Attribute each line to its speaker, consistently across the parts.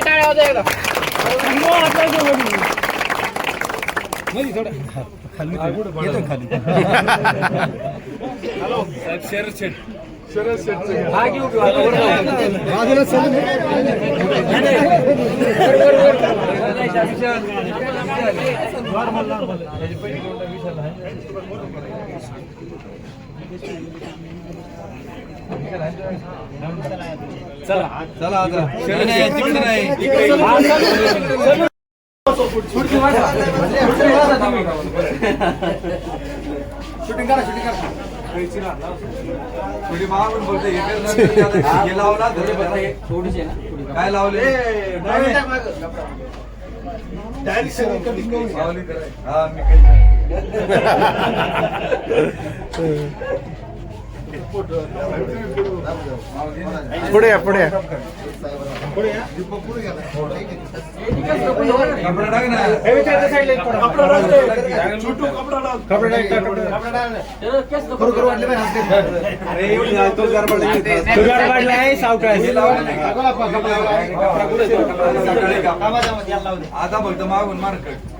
Speaker 1: चला आता शरद नाही तिकडे नाही इकडे थोडी मागून बोलते हे कर आता हे धरे बघा. काय लावले. हा मी
Speaker 2: पुढे या पुढे
Speaker 1: नाही आता फक्त मागून मार्केट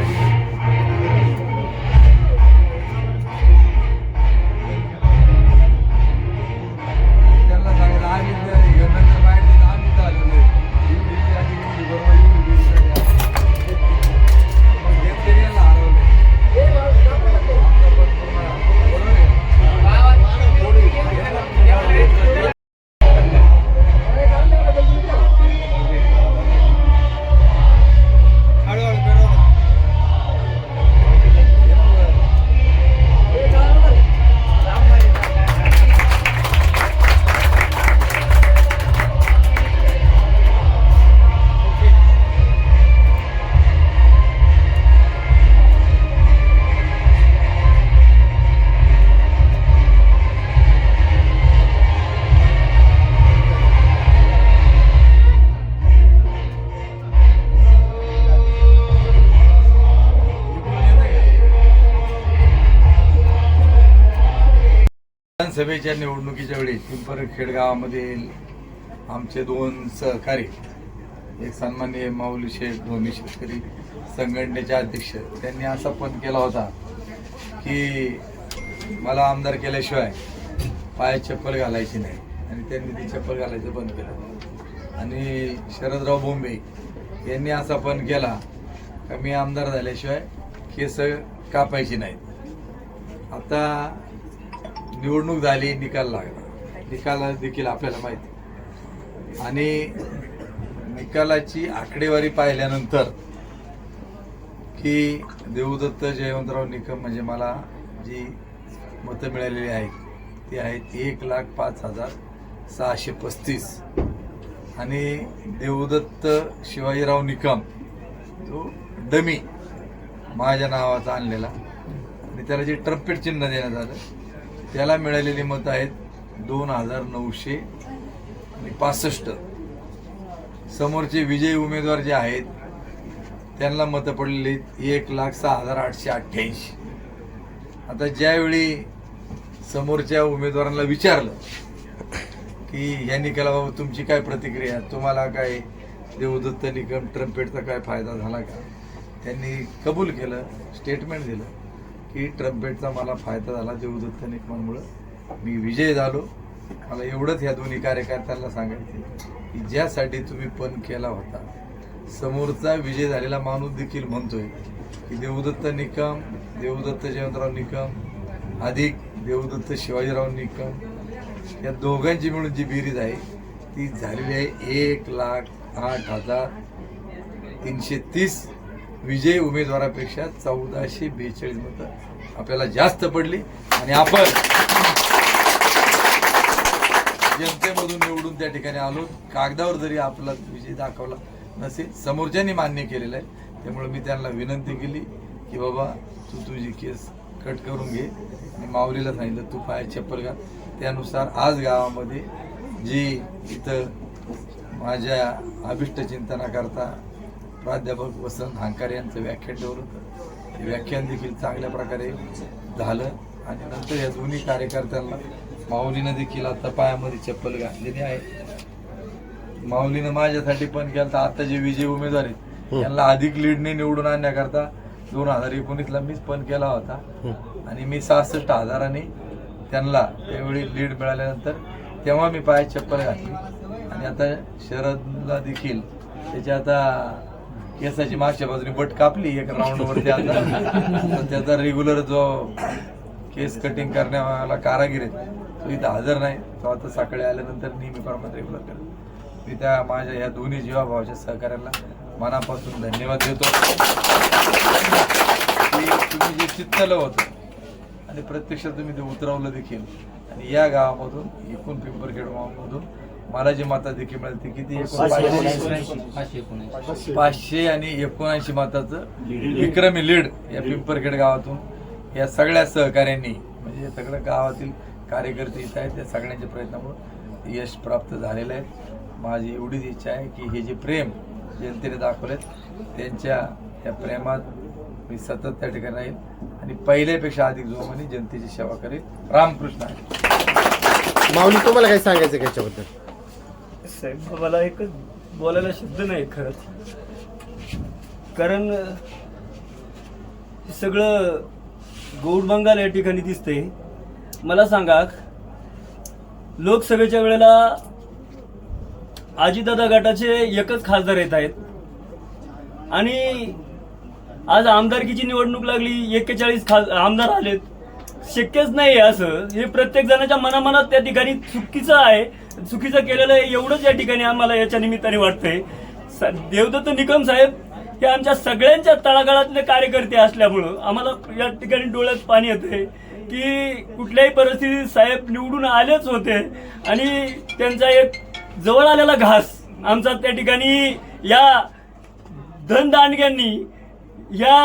Speaker 1: विधानसभेच्या निवडणुकीच्या वेळी पिंपरखेड गावामधील आमचे दोन सहकारी एक सन्माननीय माऊली शेख धोनी शेतकरी संघटनेचे अध्यक्ष त्यांनी असा पण केला होता की मला आमदार केल्याशिवाय पायात चप्पल घालायची नाही. आणि त्यांनी ती चप्पल घालायचं बंद केलं. आणि शरदराव बोंबे यांनी असा पण केला का मी आमदार झाल्याशिवाय केस कापायची नाहीत. आता निवडणूक झाली निकाल लागला. निकाल देखील आपल्याला माहिती. आणि निकालाची आकडेवारी पाहिल्यानंतर की देवदत्त जयवंतराव निकम म्हणजे मला जी मतं मिळालेली आहेत ती आहेत एक लाख पाच हजार सहाशे पस्तीस. आणि देवदत्त शिवाजीराव निकम जो डमी माझ्या नावाचा आणलेला. आणि त्याला जे ट्रम्पेट चिन्ह देण्यात आलं त्याला मिळालेली मतं आहेत दोन हजार नऊशे आणि पासष्ट. समोरचे विजयी उमेदवार जे आहेत त्यांना मतं पडलेली एक लाख सहा हजार आठशे अठ्ठ्याऐंशी. आता ज्यावेळी समोरच्या उमेदवारांना विचारलं की या निकालाबाबत तुमची काय प्रतिक्रिया? तुम्हाला काय देवदत्त निकम ट्रम्पेटचा काय फायदा झाला का? त्यांनी कबूल केलं स्टेटमेंट दिलं. की ट्रम्पेटचा मला फायदा झाला देवदत्त निकमांमुळं मी विजय झालो. मला एवढंच ह्या दोन्ही कार्यकर्त्यांना सांगायचे की ज्यासाठी तुम्ही पण केला होता. समोरचा विजय झालेला माणूस देखील म्हणतोय की देवदत्त निकम देवदत्त जयवंतराव निकम अधिक देवदत्त शिवाजीराव निकम या दोघांची मिळून जी बेरीज आहे ती झालेली आहे एक लाख आठ हजार तीनशे तीस विजयी उमेदवारापेक्षा चौदाशे बेचाळीस मतं आपल्याला जास्त पडली. आणि आपण जनतेमधून निवडून त्या ठिकाणी आलो. कागदावर जरी आपला विजय दाखवला नसेल समोरच्यांनी मान्य केलेलं आहे. त्यामुळे मी त्यांना विनंती केली की बाबा तू तुझी केस कट करून घे. आणि माऊलीला सांगितलं तू पाय चप्पल घाल. त्यानुसार आज गावामध्ये जी इथं माझ्या अभिष्ट चिंतनाकरता प्राध्यापक वसंत हांकार यांचं व्याख्यान ठेवलं होतं. ते व्याख्यान देखील चांगल्या प्रकारे झालं. आणि नंतर या दोन्ही कार्यकर्त्यांना माऊलीनं देखील आता पायामध्ये चप्पल घातलेली आहे. माऊलीनं माझ्यासाठी पण केलं तर आता जे विजय उमेदवार आहेत यांना अधिक लीडने निवडून आणण्याकरता दोन हजार एकोणीसला मीच पण केला होता. आणि मी सहासष्ट हजाराने त्यांना त्यावेळी लीड मिळाल्यानंतर तेव्हा मी पायात चप्पल घातली. आणि आता शरदला देखील त्याची आता केसाची मागच्या बाजूने बट कापली एक राऊंडवरती आता. त्याचा रेग्युलर जो केस कटिंग करण्याला कारागीर आहे तो इथं हजर नाही. तो आता सकाळी आल्यानंतर नेहमीप्रमाणे रेग्युलर करेल मी त्या माझ्या या दोन्ही जीवाभावाच्या सहकार्याला मनापासून धन्यवाद देतो. तुम्ही जे चित्तलं होतं आणि प्रत्यक्ष तुम्ही ते उतरवलं देखील. आणि या गावामधून एकूण पिंपरखेड गावामधून मला जे मतं देखील मिळाली ती किती एकूण पाचशे आणि एकोणऐंशी मताचं विक्रमी लीड या पिंपरखेड गावातून या सगळ्या सहकाऱ्यांनी म्हणजे सगळ्या गावातील कार्यकर्ते इथं आहेत त्या सगळ्यांच्या प्रयत्नामुळे यश प्राप्त झालेलं आहे. माझी एवढीच इच्छा आहे की हे जे प्रेम जनतेने दाखवलेत त्यांच्या त्या प्रेमात मी सतत त्या ठिकाणी राहील. आणि पहिल्यापेक्षा अधिक जोमाने जनतेची सेवा करेल. रामकृष्ण आहे.
Speaker 2: माऊली तुम्हाला काय सांगायचं याच्याबद्दल?
Speaker 3: साहेब मला एकच बोलायला शब्द नाही खरंच. कारण हे सगळं गौड बंगाल या ठिकाणी दिसतंय. मला सांगा लोकसभेच्या वेळेला आजीदादा गटाचे एकच खासदार येत आहेत. आणि आज आमदारकीची निवडणूक लागली एक्केचाळीस खास आमदार आलेत. शक्यच नाही असं. हे प्रत्येक जणाच्या मनामनात त्या ठिकाणी चुकीचं आहे. चुकीचं केलेलं आहे एवढंच या ठिकाणी आम्हाला याच्या निमित्ताने वाटतंय. देवदत्त निकम साहेब हे आमच्या सगळ्यांच्या तळागाळातले कार्यकर्ते असल्यामुळं आम्हाला या ठिकाणी डोळ्यात पाणी येते की कुठल्याही परिस्थितीत साहेब निवडून आलेच होते आणि त्यांचा एक जवळ आलेला घास आमचा त्या ठिकाणी या धनदांडग्यांनी या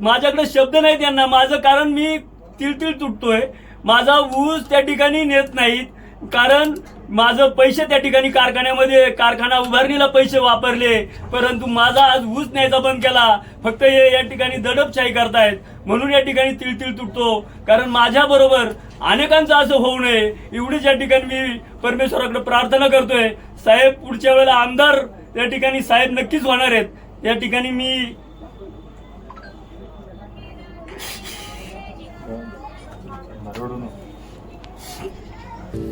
Speaker 3: माझ्याकडे शब्द नाही त्यांना माझं कारण मी तिळतिळ तुटतोय. माझा ऊस त्या ठिकाणी नेत नाहीत. कारण माझं पैसे त्या ठिकाणी कारखान्यामध्ये कारखाना उभारणीला पैसे वापरले परंतु माझा आज ऊस न्यायचा बंद केला. फक्त हे या ठिकाणी दडपशाही करतायत. म्हणून या ठिकाणी तिळतिळ तुटतो. कारण माझ्या बरोबर अनेकांचं असं होऊ नये. एवढीच या ठिकाणी मी परमेश्वराकडे प्रार्थना करतोय. साहेब पुढच्या वेळेला आमदार या ठिकाणी साहेब नक्कीच होणार आहेत. या ठिकाणी मी